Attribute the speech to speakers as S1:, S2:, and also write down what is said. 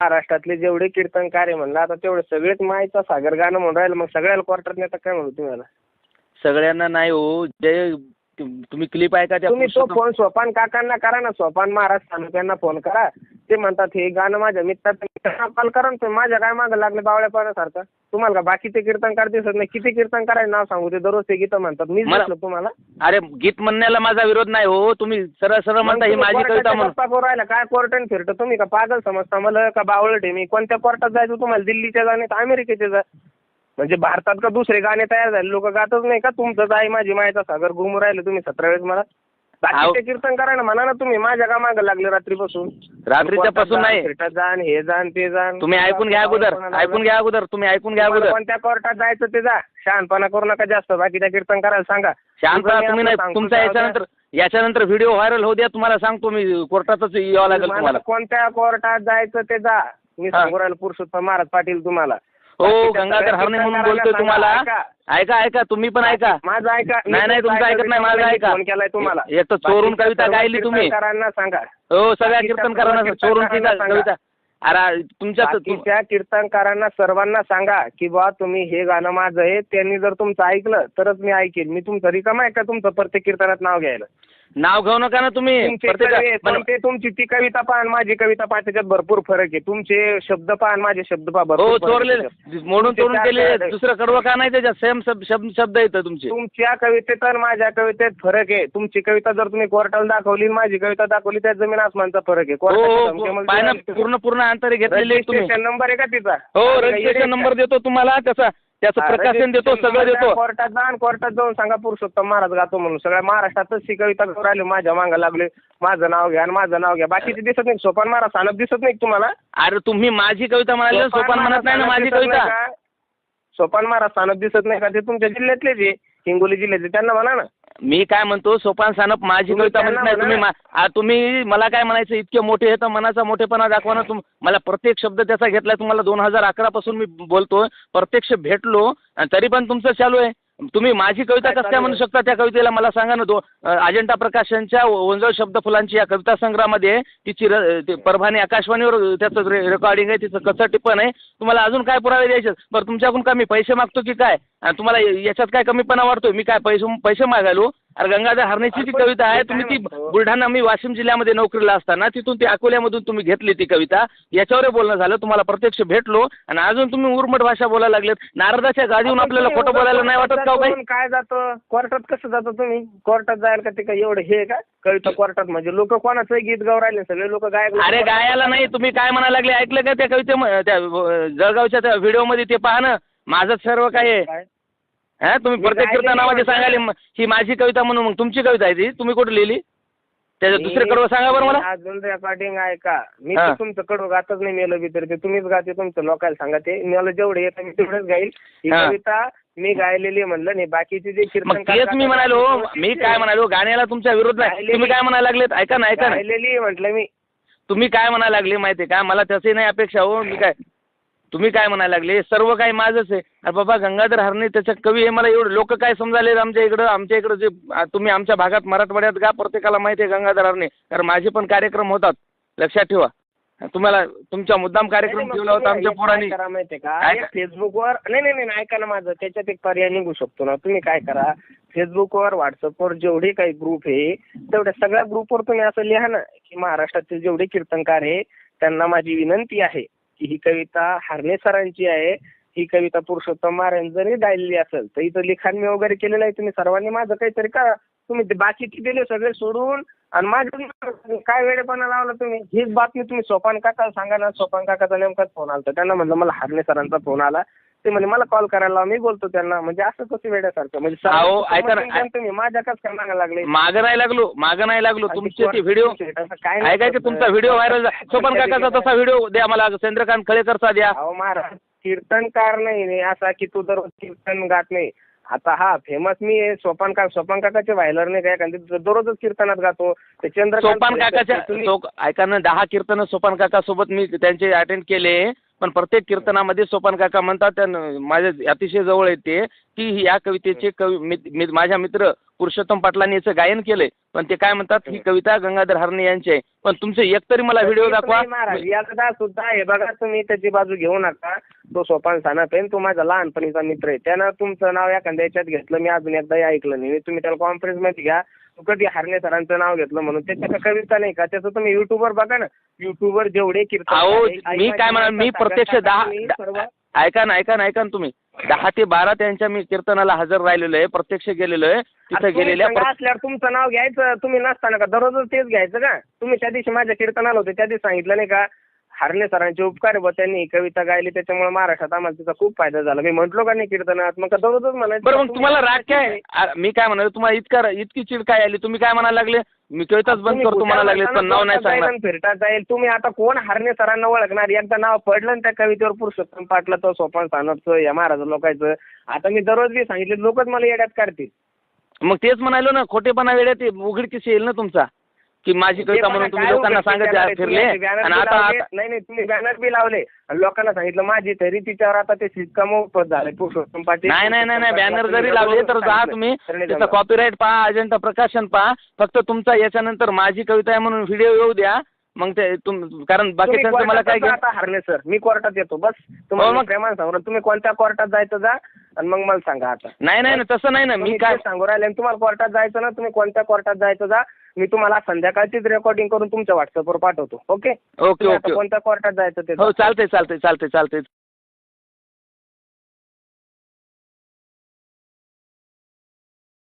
S1: महाराष्ट्रातले जेवढे कीर्तनकार आहे म्हणलं आता तेवढे सगळेच मायचा सागर गाणं म्हणून राहिलं मग सगळ्याला क्वार्टर नेता काय म्हणू तुम्हाला?
S2: सगळ्यांना नाही हो जे तुम- तुम्ही क्लिप ऐका त्या
S1: तुम्ही तो फोन सोपान काकांना करा ना सोपान महाराज तालुक्यांना फोन करा. ते म्हणतात हे गाणं माझ्या मित्राचं कॉल करा ना माझ्या काय मागं लागले बावळ्यापणासारखं तुम्हाला का बाकीचे कीर्तनकार दिसत नाही? किती कीर्तनकार आहे नाव सांगू ते दररोज ते गीतं म्हणतात. मी
S2: मला-
S1: दिसलो तुम्हाला.
S2: अरे गीत म्हणण्याला माझा विरोध नाही हो. तुम्ही सरळ सरळ म्हणता ही माझी कविता म्हणून.
S1: राहिला. काय कोर्टाने फिरतं? तुम्ही का पागल समजता? मला का बावळट आहे? मी कोणत्या कोर्टात जायचं? तुम्हाला दिल्लीच्या जाणे तर अमेरिकेचे जा म्हणजे भारतात का दुसरे गाणे तयार झाले? लोक गातच नाही का? तुमचं आई माझी मायचा सागर घुमू राहिले. तुम्ही सतरा वेळेस मला बाकीचे कीर्तन करा ना म्हणा ना तुम्ही माझ्या का मागं लागले रात्रीपासून.
S2: रात्रीच्या पासून नाही.
S1: जाण हे जाण ते जाण.
S2: तुम्ही ऐकून घ्या अगोदर ऐकून घ्या अगोदर तुम्ही ऐकून घ्या अगोदर.
S1: कोणत्या कोर्टात जायचं ते जा. शहाणपणा करू नका जास्त बाकीच्या कीर्तन करायला सांगा.
S2: शांतता तुम्ही नाही तुमचा याच्यानंतर याच्यानंतर व्हिडिओ व्हायरल होऊ द्या तुम्हाला सांगतो मी कोर्टातच यावं लागेल तुम्हाला.
S1: कोणत्या कोर्टात जायचं ते जा. मी. सांगू राहिलो पुरुषोत्तम महाराज पाटील तुम्हाला.
S2: हो गंगाधर हरणे म्हणून बोलतोय तुम्हाला.
S1: ऐका.
S2: ऐका तुम्ही पण ऐका.
S1: माझं ऐका
S2: नाही नाही
S1: तुमचं
S2: ऐकत नाही माझं ऐका.
S1: फोन केलाय तुम्हाला.
S2: एक तर चोरून कविता गायली तुम्ही.
S1: कीर्तनकारांना सांगा.
S2: हो सगळ्या कीर्तनकारांना चोरून कविता. अरे तुमच्या
S1: बाकीच्या कीर्तनकारांना सर्वांना सांगा की बा तुम्ही हे गाणं माझं आहे. त्यांनी जर तुमचं ऐकलं तरच मी ऐकेल मी तुमचं रिकाम आहे का तुमचं? प्रत्येक कीर्तनात नाव घ्यायला.
S2: नाव घेऊ नका ना तुम्ही.
S1: तुमचे
S2: प्रत्येक-
S1: कवी- पण
S2: पण-
S1: ते तुमची ती कविता पहा आणि माझी कविता पहा त्याच्यात भरपूर फरक आहे. तुमचे शब्द पहा आणि माझे शब्द पहा
S2: हो
S1: फरक आहे.
S2: मोडून
S1: चार
S2: केले. दुसरं कडवं का नाही त्याच्यात? सेम शब्द शब्द येतं तुमचे.
S1: तुमच्या कवितेत आणि माझ्या कवितेत फरक आहे. तुमची कविता जर तुम्ही कोर्टाला दाखवली आणि माझी कविता दाखवली त्यात जमीन आसमानचा फरक आहे.
S2: हो
S1: कोर्टाच्या
S2: हो
S1: धमक्या
S2: पाय ना
S1: मला
S2: पूर्ण पूर्ण अंतरे घेतलेले तुम्ही
S1: रजिस्ट्रेशन नंबर आहे का तिचा?
S2: हो रजिस्ट्रेशन नंबर देतो तुम्हाला त्याचा त्याचं
S1: हा,
S2: प्रकाशन देतो सगळं देतो.
S1: कोर्टात जा आणि कोर्टात जाऊन सांगा पुरुषोत्तम महाराज गातो म्हणून. सगळ्या महाराष्ट्रातच ती कविता करून राहिले माझ्या मागं लागले माझं नाव घ्या आणि माझं नाव घ्या. बाकीचे दिसत नाही सोपान महाराज सानप दिसत नाही तुम्हाला?
S2: अरे तुम्ही माझी कविता म्हणाली सोपान म्हणत नाही ना माझी कविता?
S1: सोपान महाराज सानप दिसत नाही का? ते तुमच्या जिल्ह्यातलेच आहे. हिंगोली जिल्ह्यातले. त्यांना म्हणा ना.
S2: मी काय म्हणतो सोपान सानप माझी कविता म्हणत नाही तुम्ही
S1: म्हणा.
S2: मा- आ, तुम्ही मला काय म्हणायचं इतके मोठे आहे तर मनाचा मोठेपणा दाखवा ना तुम मला प्रत्येक शब्द त्याचा घेतलाय तुम्हाला दोन हजार अकरा पासून मी बोलतोय प्रत्यक्ष भेटलो आणि तरी पण तुमचं चालू आहे. तुम्ही माझी कविता कसं काय म्हणू? शकता त्या कवितेला मला सांगा ना दो अजंठा प्रकाशनच्या वंजळ शब्द फुलांची या कविता संग्रहामध्ये तिची परभणी आकाशवाणीवर त्याचं रेकॉर्डिंग आहे तिचं कसं टिप्पण आहे. तुम्हाला अजून काय पुरावे द्यायचे बरं तुमच्याकडून काय मी पैसे मागतो की काय? तुम्हाला याच्यात काय कमीपणा वाटतोय मी काय पैसे पैसे मागायलो? अरे गंगाधर हरणेची जी कविता आहे तुम्ही ती? बुलढाणा मी वाशिम जिल्ह्यामध्ये नोकरीला असताना तिथून ती अकोल्यामधून तुम्ही घेतली ती कविता. याच्यावर बोलणं झालं तुम्हाला प्रत्यक्ष भेटलो आणि अजून तुम्ही उर्मट भाषा बोलायला लागलेत. नारदाच्या गादीहून आपल्याला खोटं बोलायला नाही वाटत का हो काही
S1: काय जातं? कोर्टात कसं जातं तुम्ही? कोर्टात जायला का ते काय एवढं हे का? कविता कोर्टात म्हणजे लोक कोणाचं गीत गाव राहिले सगळे लोक गायक
S2: अरे गायाला नाही तुम्ही काय म्हणायला लागले? ऐकलं का त्या कविते त्या जळगावच्या त्या व्हिडिओमध्ये ते पहा ना माझंच सर्व काय आहे? हा तुम्ही प्रत्येक कीर्तनामध्ये. सांगाले ही माझी कविता म्हणून मग तुमची कविता आहे ती. तुम्ही कुठे लिहिली? त्याचं दुसरं कडवं सांगा बरं मला.
S1: अजून रेकॉर्डिंग आहे का मी
S2: हा.
S1: तुमचं कडवं गातच नाही मेलं तर ते तुम्हीच गाते तुमचं लोकांना सांगा. ते मला जेवढे येतं मी तेवढंच गाईल. ही
S2: हा.
S1: कविता मी गायलेली म्हणलं नाही. बाकीचे जे
S2: मग
S1: कीर्तनकार
S2: तेच मी म्हणालो. मी काय म्हणालो? गाण्याला तुमच्या विरोध नाही. तुम्ही काय म्हणायला लागलेत? ऐका ना ऐका ना.
S1: गायलेली म्हटलं मी.
S2: तुम्ही काय म्हणायला लागले माहिती आहे का? मला तशी नाही अपेक्षा हो. मी काय तुम्ही काय म्हणायला लागले? सर्व काही माझंच आहे. अरे बाबा गंगाधर हरणे त्याच्या कवी आहे. मला एवढं लोक काय समजाले आमच्या इकडं? आमच्या इकडं जे तुम्ही आमच्या भागात मराठवाड्यात का प्रत्येकाला माहिती आहे गंगाधर हरणे. कारण माझे पण कार्यक्रम होतात. लक्षात ठेवा. तुम्हाला तुमचा मुद्दाम कार्यक्रम ठेवला होता आमच्या पोरांनी.
S1: का? एक फेसबुकवर नाही नाही नाही नाही, ऐका ना माझं. त्याच्यात एक पर्याय निघू शकतो ना. तुम्ही काय करा? फेसबुकवर व्हॉट्सअपवर जेवढे काही ग्रुप आहे तेवढ्या सगळ्या ग्रुपवर तुम्ही असं लिहा ना की महाराष्ट्रातील जेवढे कीर्तनकार आहे त्यांना माझी विनंती आहे. की ही कविता हार्ने सरांची आहे ही कविता पुरुषोत्तम महाराज जरी गायलेली असेल. तर इथं लिखाण मी वगैरे केलेलं आहे तुम्ही सर्वांनी. माझं काहीतरी करा तुम्ही ते बाकीचे दिले सगळे सोडून आणि माझ्या काय वेळेपणा लावला तुम्ही? हीच बातमी तुम्ही सोपान काका सांगा ना. सोपान काकाचा नेमकाच फोन आला त्यांना म्हणलं मला हरणे सरांचा फोन आला. ते म्हणजे मला कॉल करायला मी बोलतो त्यांना म्हणजे असं कसं वेड्यासारखं? म्हणजे
S2: अहो, ऐका ना,
S1: घ्या तुम्ही माझ्या कसं काय मागा लागले?
S2: मागं नाही लागलो मागं नाही लागलो. तुमचे ते व्हिडिओ
S1: काय नाही
S2: ऐका की
S1: करत.
S2: तुमचा व्हिडिओ व्हायरल सोपन काकाचा तसा व्हिडिओ द्या मला चंद्रकांत खळेकरचा द्या.
S1: अहो महाराज कीर्तनकार नाही असा की तू दररोज कीर्तन गात नाही. आता हा फेमस मी आहे सोपान का सोपान काकाचे व्हायलर नाही काय कारण ते दररोजच कीर्तनात गातो. ते चंद्रकांत
S2: सोपान काकाच्या
S1: तुम्ही-
S2: ऐका ना दहा कीर्तन सोपान काका सोबत मी त्यांचे अटेंड केले. पण प्रत्येक कीर्तनामध्ये सोपान काका म्हणतात त्यानं माझ्या अतिशय जवळ आहे ते की ही या कवितेचे कवी मित- माझ्या मित्र पुरुषोत्तम पाटलांनी याचं गायन केलंय. पण ते काय म्हणतात ही कविता गंगाधर हरणे यांची आहे. पण तुमचे एक तरी मला व्हिडिओ दाखवा.
S1: एकदा सुद्धा हे बघा तुम्ही त्याची बाजू घेऊ नका. तो सोपान सानप आहे तो माझा लहानपणीचा मित्र आहे. त्यानं तुमचं नाव एखाद्या याच्यात घेतलं मी अजून एकदाही ऐकलं नाही. तुम्ही त्याला कॉन्फरन्समध्ये घ्या. तू कधी हारणे सरांचं नाव घेतलं म्हणून. त्याच्या कविता नाही का? त्याचं तुम्ही युट्यूबवर बघा ना. युट्यूबवर जेवढे कीर्तन
S2: अहो मी काय म्हणाल मी प्रत्यक्ष दहा ऐका ना ऐका ना ऐका ना तुम्ही. दहा ते बारा त्यांच्या मी कीर्तनाला हजर राहिलेलो आहे प्रत्यक्ष गेलेलो आहे. तिथे गेलेल्या
S1: असल्यावर तुमचं नाव घ्यायचं तुम्ही नसताना का? दररोजच तेच घ्यायचं का? तुम्ही त्या दिवशी माझ्या कीर्तनाला होते त्या दिवशी सांगितलं नाही का? हारणे सरांचे उपकार बुवा त्यांनी ही कविता गायली त्याच्यामुळे महाराष्ट्रात आम्हाला त्याचा खूप फायदा झाला. मी म्हटलो का नाही कीर्तनात? मग का दररोजच म्हणायचं?
S2: बरं
S1: का
S2: मग तुम्हाला राग काय? आ, मी काय म्हणाले तुम्हाला इतका इतकी चिड काय आली? तुम्ही काय म्हणायला लागले? मी कविताच बंद
S1: तुम्ही
S2: करतो म्हणायला लागले पण नाव नाही सांगणार.
S1: जाईल आणि फिरता जाईल? तुम्ही आता कोण हारणे सरांना ओळखणार? एकदा नाव पडलं ना त्या कवितेवर पुरुषोत्तम पाटलाचं सोपान सानपचं या महाराज लोकांचं आता मी दररोज बी सांगितले लोकच मला येड्यात काढतील.
S2: मग तेच म्हणालो ना खोटेपणा वेळेत उघडकीस येईल ना तुमचा. की माझी कविता म्हणून तुम्ही
S1: काय
S2: लोकांना सांगत? फिरले
S1: तुम्ही banner
S2: आणि
S1: बी
S2: आता
S1: लावले.
S2: आता
S1: नाही नाही तुम्ही बॅनर बी लावले आणि लोकांना सांगितलं माझी तरी तिच्यावर आता ते शिक्कामोर्तब झाले पुरुषोत्तम पाटील
S2: नाही नाही नाही नाही बॅनर जरी लावले तर जा. तुम्ही त्याचा. कॉपीराईट पहा अजंता प्रकाशन पहा फक्त तुमचा याच्यानंतर माझी कविता आहे म्हणून व्हिडिओ येऊ द्या मग ते तुम कारण बाकीच्यांचं मला काय
S1: आता हरणे सर मी कोर्टात येतो बस तुम्हाला
S2: हो, मग-
S1: प्रेमानं सांगू राहिलो. तुम्ही कोणत्या कोर्टात जायचं जा आणि मग मला सांगा आता
S2: नाही नाही नाही, तसं नाही ना मी काय
S1: सांगू राहिले आणि तुम्हाला कोर्टात जायचं ना तुम्ही कोणत्या कोर्टात जायचं जा मी तुम्हाला संध्याकाळचीच रेकॉर्डिंग करून तुमच्या व्हॉट्सअपवर पाठवतो. ओके
S2: ओके ओके
S1: कोणत्या कोर्टात जायचं ते
S2: हो. चालतंय चालतंय चालतंय चालतंय.